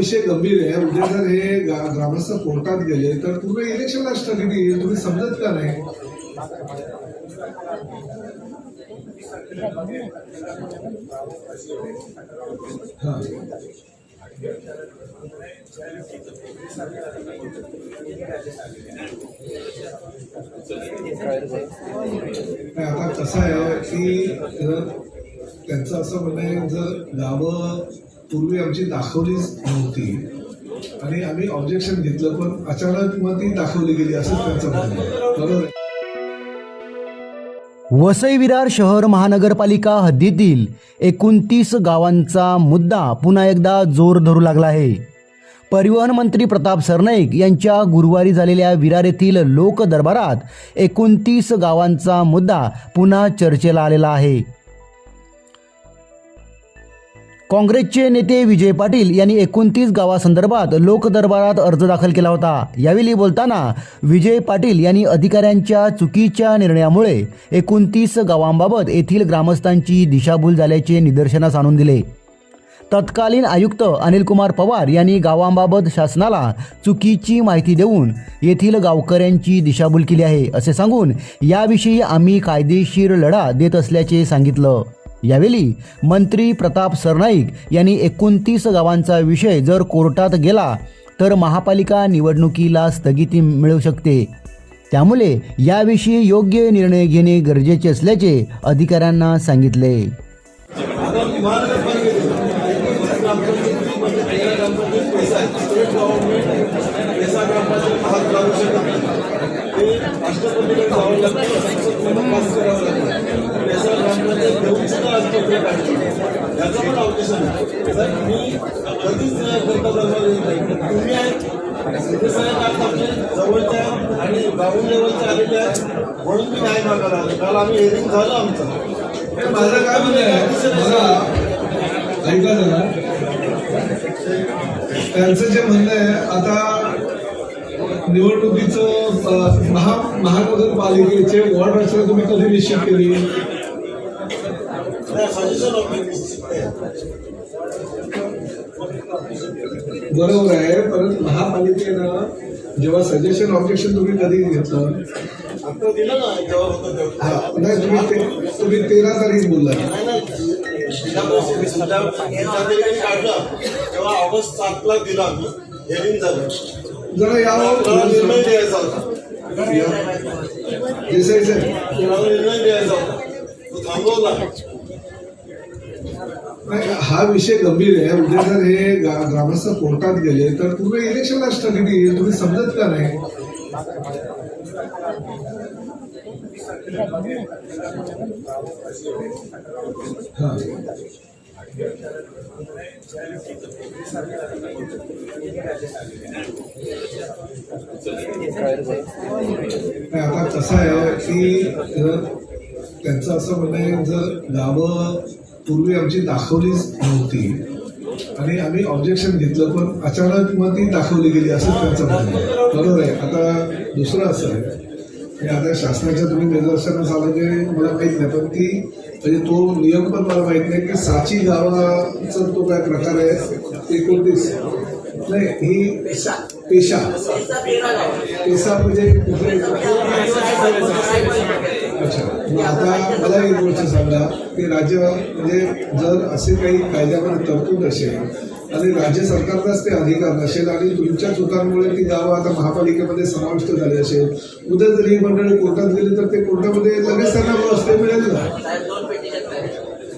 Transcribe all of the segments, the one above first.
विषय गंभीर आहे. उद्या जर हे ग्रामस्थ कोर्टात गेले तर तुम्ही इलेक्शनला स्थगिती येईल तुम्ही समजत का नाही? नाही, आता कसं आहे की जर त्यांचं असं म्हणणं आहे जर गावं पूर्वी आमची दाखवलीच नव्हती. आणि आम्ही ऑब्जेक्शन घेतलं पण अचानक मग ती दाखवली गेली असं त्यांचं म्हणणं बरोबर? वसई विरार शहर महानगरपालिका हद्दीतील एकोणतीस गावांचा मुद्दा पुन्हा एकदा जोर धरू लागला आहे. परिवहन मंत्री प्रताप सरनाईक यांच्या गुरुवारी झालेल्या विरार येथील लोक दरबारात एकोणतीस गावांचा मुद्दा पुन्हा चर्चेला आलेला आहे. काँग्रेसचे नेते विजय पाटील यांनी एकोणतीस गावासंदर्भात लोकदरबारात अर्ज दाखल केला होता. यावेळी बोलताना विजय पाटील यांनी अधिकाऱ्यांच्या चुकीच्या निर्णयामुळे एकोणतीस गावांबाबत येथील ग्रामस्थांची दिशाभूल झाल्याचे निदर्शनास आणून दिले. तत्कालीन आयुक्त अनिलकुमार पवार यांनी गावांबाबत शासनाला चुकीची माहिती देऊन येथील गावकऱ्यांची दिशाभूल केली आहे असे सांगून याविषयी आम्ही कायदेशीर लढा देत असल्याचे सांगितलं. यावेळी मंत्री प्रताप सरनाईक यांनी एकोणतीस गावांचा विषय जर कोर्टात गेला तर महापालिका निवडणुकीला स्थगिती मिळू शकते. त्यामुळे याविषयी योग्य निर्णय घेणे गरजेचे असल्याचे अधिकाऱ्यांना सांगितले. कधीच जनता तुम्ही आहेत साहेब आज आपले जवळच्या आणि ग्राउंड लेवलच्या आलेल्या आहेत म्हणून मी न्याय मागायला आलो काल आम्ही हेरिंग झालं आमचं माझं काय म्हणणं मला ऐका जरा त्यांचं जे म्हणणं आहे आता निवडणुकीचं महा महानगरपालिकेचे वॉर्ड रचना तुम्ही कधी निश्चित केली? बरोबर आहे. परंतु महापालिकेनं जेव्हा सजेशन ऑब्जेक्शन तुम्ही कधी घेतलं? आता दिलं ना जेव्हा होतं तेव्हा. नाही तुम्ही ते तुम्ही तेरा तारीख बोलला. तेव्हा ऑगस्ट सातला दिला आम्ही. हेअरिंग झालं. जरा तेव्हा यावर निर्णय द्यायचा होता. देसाई साहेब तेव्हा निर्णय द्यायचा होता. तो थांबवला. हा विषय गंभीर आहे. उद्या जर हे गा- ग्रामस्थ कोर्टात गेले तर तुम्ही इलेक्शन असतं येईल तुम्ही समजत का नाही? आता कसं आहे की त्यांचं असं म्हणणं आहे जर गावं पूर्वी आमची दाखवलीच नव्हती. आणि आम्ही ऑब्जेक्शन घेतलं पण अचानक मग ती दाखवली गेली असं त्यांचं म्हणणं बरोबर आहे. आता दुसरं असं आहे. की आता शासनाच्या तुम्ही निदर्शनास आलं ते मला माहीत नाही पण ती म्हणजे तो नियम पण मला माहीत नाही की साची गावाचा तो काय प्रकार आहे एकोणतीस. नाही ही पेशा. पेशा म्हणजे अच्छा. आता मला एक गोष्ट सांगा की राज्य म्हणजे जर असे काही कायद्यामध्ये तरतूद असेल आणि राज्य सरकारलाच ते अधिकार नसेल आणि तुमच्या चुकांमुळे ती गावं आता महापालिकेमध्ये समाविष्ट झाली असेल उद्या जर ही मंडळी कोर्टात गेली तर ते कोर्टामध्ये लगेच त्यांना स्टे मिळेल ना?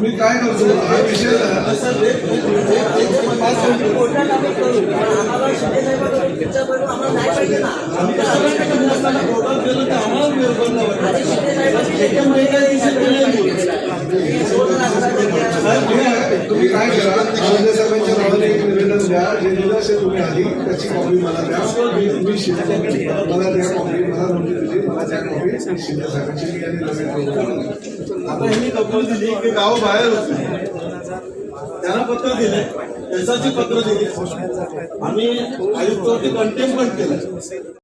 मी काय करतो? हा विषय तर आम्हाला तुम्ही काय करा द्या जे दिलं असेल तुम्ही आधी त्याची कॉपी मला द्या. मी मी शिंदे मला त्या कॉपी मला नोंदणी दिली मला त्या कॉपी शिंदे साहेबांची मी आणि नवीन आता ह्यांनी कबूल दिली की गाव बाहेर होते. त्यांना पत्र दिले एसआरची पत्र दिली आम्ही आयुक्तावरती कंटेम्प पण केलं